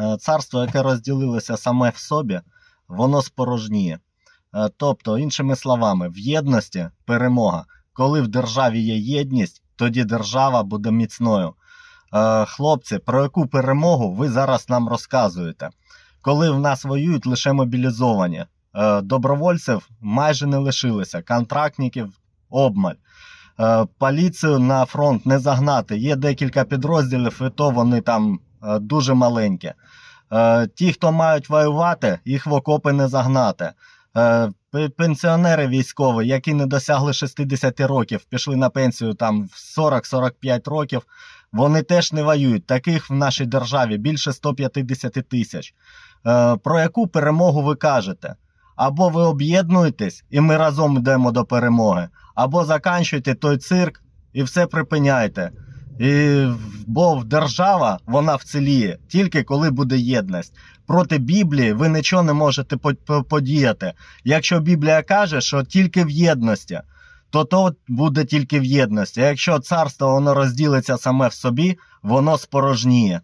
Е, Царство, яке розділилося саме в собі, воно спорожніє. Е, Тобто, іншими словами, в єдності перемога. Коли в державі є єдність, тоді держава буде міцною. Е, Хлопці, про яку перемогу ви зараз нам розказуєте? Коли в нас воюють лише мобілізовані, добровольців майже не лишилося, контрактників обмаль. Поліцію на фронт не загнати. Є декілька підрозділів, і то вони там дуже маленькі. Е, Ті, хто мають воювати, їх в окопи не загнати. Е, Пенсіонери військові, які не досягли 60 років, пішли на пенсію там в 40-45 років, вони теж не воюють. Таких в нашій державі більше 150 тисяч. Е, Про яку перемогу ви кажете? Або ви об'єднуєтесь, і ми разом йдемо до перемоги, або заканчуйте той цирк і все припиняйте. І, бо держава вона вціліє тільки коли буде єдність. Проти Біблії ви нічого не можете по- по- подіяти. Якщо Біблія каже, що тільки в єдності, то то буде тільки в єдності. А якщо царство воно розділиться саме в собі, воно спорожніє.